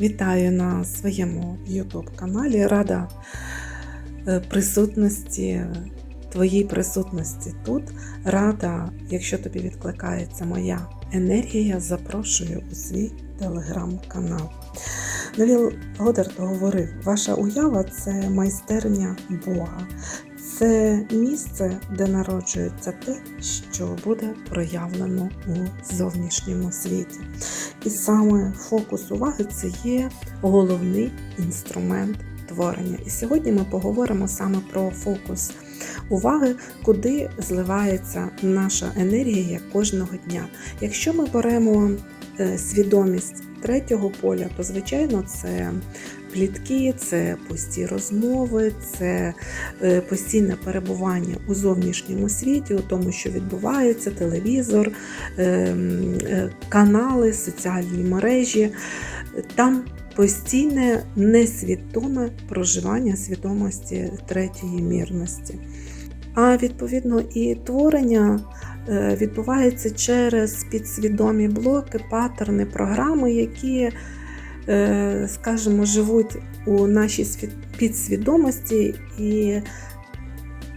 Вітаю на своєму YouTube каналі. Рада е, присутності, твоїй присутності тут. Рада, якщо тобі відкликається моя енергія, запрошую у свій телеграм-канал. Невіл Годард говорив: ваша уява це майстерня Бога. Це місце, де народжується те, що буде проявлено у зовнішньому світі. І саме фокус уваги це є головний інструмент творення. І сьогодні ми поговоримо саме про фокус уваги, куди зливається наша енергія кожного дня. Якщо ми беремо е, свідомість третього поля, то звичайно це плітки, це пусті розмови, це е, постійне перебування у зовнішньому світі, у тому, що відбувається, телевізор, е, е, канали, соціальні мережі. Там постійне несвідоме проживання свідомості третьої мірності. А відповідно і творення е, відбувається через підсвідомі блоки, паттерни, програми, які, скажімо, живуть у нашій підсвідомості і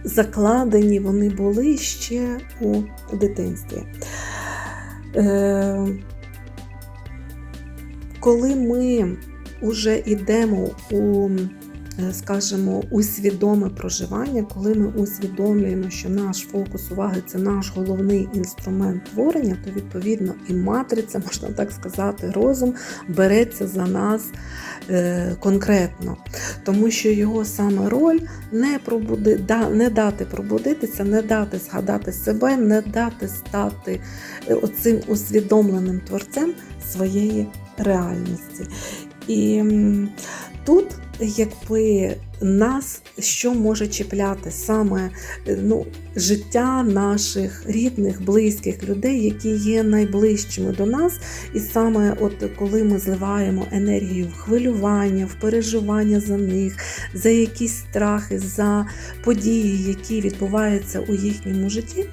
закладені вони були ще у дитинстві. Е, коли ми вже йдемо у скажімо, усвідоме проживання, коли ми усвідомлюємо, що наш фокус уваги це наш головний інструмент творення, то відповідно і матриця, можна так сказати, розум береться за нас е, конкретно, тому що його саме роль не пробуди, да, не дати пробудитися, не дати згадати себе, не дати стати оцим усвідомленим творцем своєї реальності. І тут якби нас що може чіпляти саме ну, життя наших рідних, близьких людей, які є найближчими до нас. І саме от коли ми зливаємо енергію в хвилювання, в переживання за них, за якісь страхи, за події, які відбуваються у їхньому житті,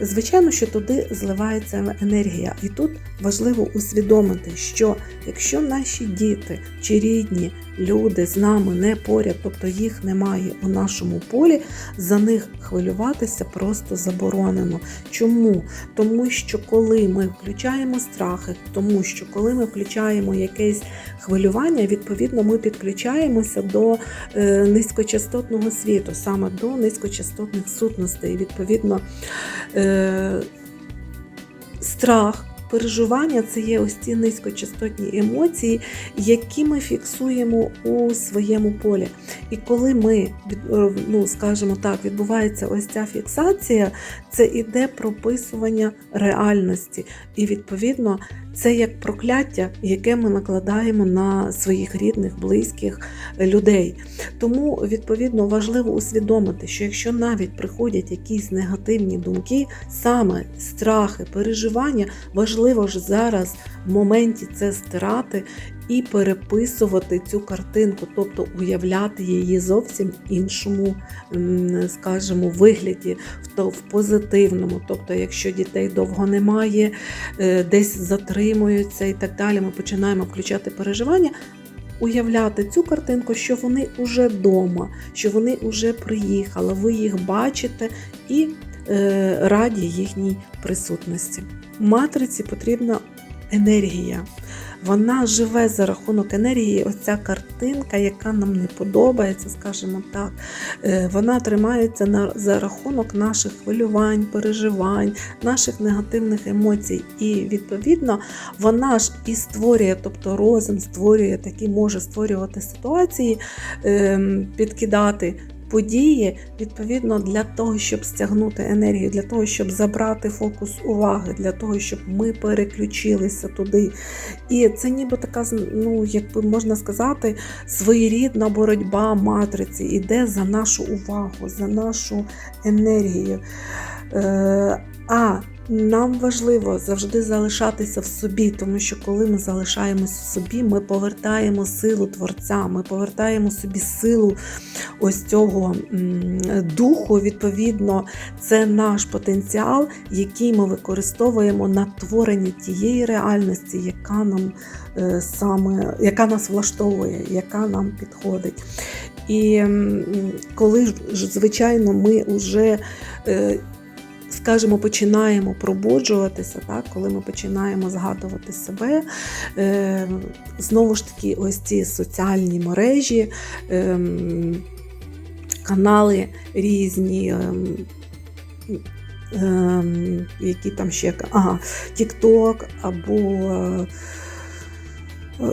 звичайно, що туди зливається енергія. І тут важливо усвідомити, що якщо наші діти чи рідні люди з нами не поряд, тобто їх немає у нашому полі, за них хвилюватися просто заборонено. Чому? Тому що коли ми включаємо страхи, тому що коли ми включаємо якесь хвилювання, відповідно, ми підключаємося до е, низькочастотного світу, саме до низькочастотних сутностей. Відповідно, е, страх переживання це є ось ці низькочастотні емоції, які ми фіксуємо у своєму полі. І коли ми, е, ну скажімо так, відбувається ось ця фіксація, це іде прописування реальності. І відповідно це як прокляття, яке ми накладаємо на своїх рідних, близьких людей. Тому, відповідно, важливо усвідомити, що якщо навіть приходять якісь негативні думки, саме страхи, переживання, важливо ж зараз в моменті це стирати і переписувати цю картинку, тобто уявляти її зовсім іншому, скажімо, вигляді, в позитивному. Тобто, якщо дітей довго немає, е, десь затримуються і так далі, ми починаємо включати переживання. Уявляти цю картинку, що вони вже вдома, що вони вже приїхали, ви їх бачите і е, раді їхній присутності. Матриці потрібна енергія. Вона живе за рахунок енергії. Оця картинка, яка нам не подобається, скажімо так, е, вона тримається на, за рахунок наших хвилювань, переживань, наших негативних емоцій. І, відповідно, вона ж і створює, тобто розум створює такі, може створювати ситуації, ем, підкидати події, відповідно, для того, щоб стягнути енергію, для того, щоб забрати фокус уваги, для того, щоб ми переключилися туди. І це ніби така, ну, як би можна сказати, своєрідна боротьба матриці іде за нашу увагу, за нашу енергію. Е, а нам важливо завжди залишатися в собі, тому що коли ми залишаємось в собі, ми повертаємо силу творця, ми повертаємо собі силу ось цього духу. Відповідно, це наш потенціал, який ми використовуємо на творенні тієї реальності, яка нам е, саме, яка нас влаштовує, яка нам підходить. І коли ж, звичайно, ми вже е, скажімо, починаємо пробуджуватися, так, коли ми починаємо згадувати себе, е, знову ж таки, ось ці соціальні мережі, е, канали різні. Е, які там ще ага, TikTok або е,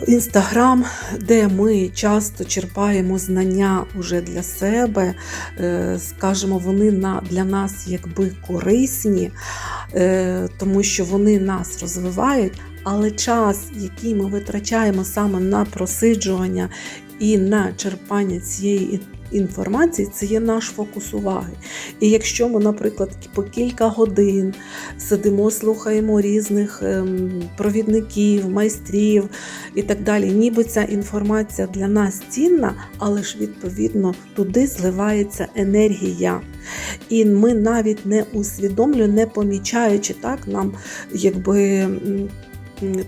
Інстаграм, де ми часто черпаємо знання уже для себе, е, скажімо, вони для нас якби корисні, е, тому що вони нас розвивають, але час, який ми витрачаємо саме на просиджування і на черпання цієї інформації, це є наш фокус уваги. І якщо ми, наприклад, по кілька годин сидимо, слухаємо різних ем, провідників, майстрів і так далі, ніби ця інформація для нас цінна, але ж відповідно туди зливається енергія. І ми навіть не усвідомлюємо, не помічаючи так, нам якби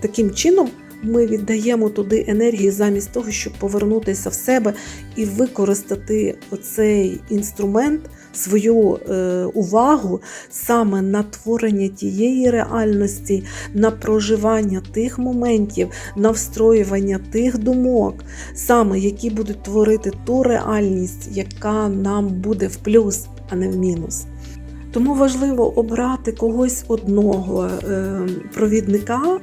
таким чином ми віддаємо туди енергії замість того, щоб повернутися в себе і використати оцей інструмент, свою е, увагу саме на творення тієї реальності, на проживання тих моментів, на встроювання тих думок, саме які будуть творити ту реальність, яка нам буде в плюс, а не в мінус. Тому важливо обрати когось одного е, провідника,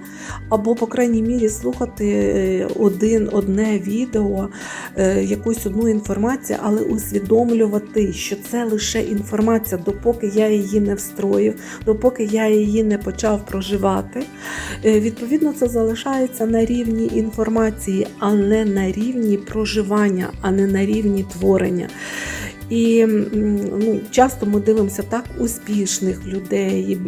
або, по крайній мірі, слухати е, один, одне відео, е, якусь одну інформацію, але усвідомлювати, що це лише інформація, допоки я її не встроїв, допоки я її не почав проживати. Відповідно, це залишається на рівні інформації, а не на рівні проживання, а не на рівні творення. І ну, часто ми дивимося так успішних людей,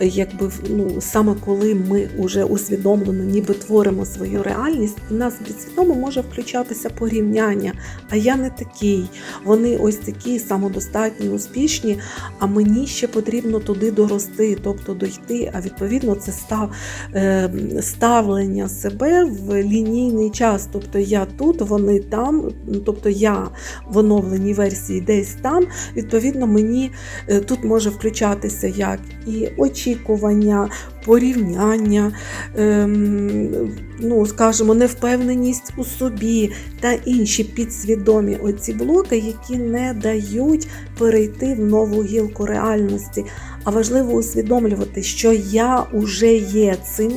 якби ну, саме коли ми вже усвідомлено, ніби творимо свою реальність, і нас підсвідомо може включатися порівняння. А я не такий. Вони ось такі самодостатні, успішні, а мені ще потрібно туди дорости, тобто дойти. А відповідно, це став е, ставлення себе в лінійний час. Тобто я тут, вони там, тобто я в оновленій версії десь там, відповідно, мені е, тут може включатися як і очікування, порівняння, ем, ну, скажімо, невпевненість у собі та інші підсвідомі оці блоки, які не дають перейти в нову гілку реальності. А важливо усвідомлювати, що я вже є цим,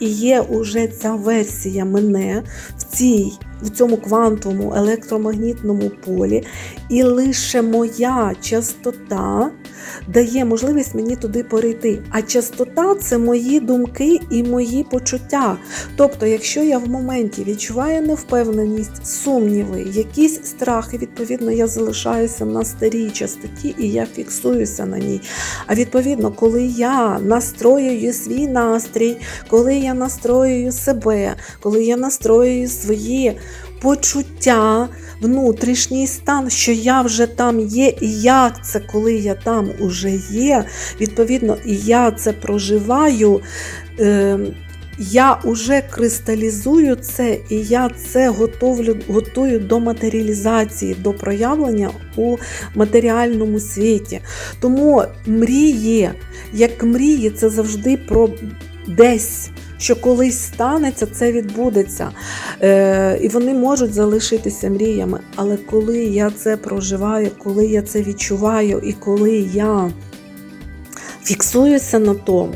і є уже ця версія мене в цій. В цьому квантовому електромагнітному полі, і лише моя частота дає можливість мені туди перейти. А частота це мої думки і мої почуття. Тобто, якщо я в моменті відчуваю невпевненість, сумніви, якісь страхи, відповідно, я залишаюся на старій частоті і я фіксуюся на ній. А відповідно, коли я настроюю свій настрій, коли я настроюю себе, коли я настроюю свої почуття, внутрішній стан, що я вже там є, і як це, коли я там уже є, відповідно, і я це проживаю. Е, я вже кристалізую це, і я це готовлю, готую до матеріалізації, до проявлення у матеріальному світі. Тому мрії, як мрії, це завжди про десь що колись станеться, це відбудеться. Е, І вони можуть залишитися мріями. Але коли я це проживаю, коли я це відчуваю, і коли я фіксуюся на тому,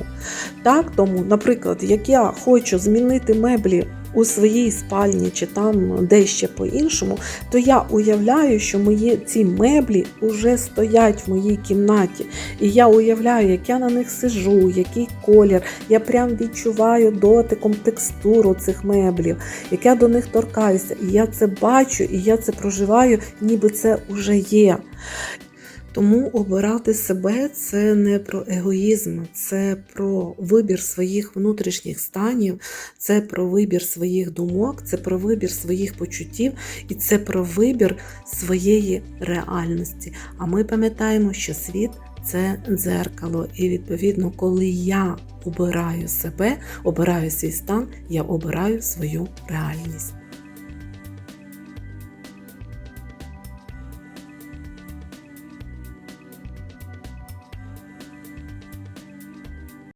так, тому, наприклад, як я хочу змінити меблі у своїй спальні чи там дещо по-іншому, то я уявляю, що мої ці меблі вже стоять в моїй кімнаті. І я уявляю, як я на них сижу, який колір. Я прям відчуваю дотиком текстуру цих меблів, як я до них торкаюся. І я це бачу, і я це проживаю, ніби це вже є. Тому обирати себе це не про егоїзм, це про вибір своїх внутрішніх станів, це про вибір своїх думок, це про вибір своїх почуттів і це про вибір своєї реальності. А ми пам'ятаємо, що світ це дзеркало. І відповідно, коли я обираю себе, обираю свій стан, я обираю свою реальність.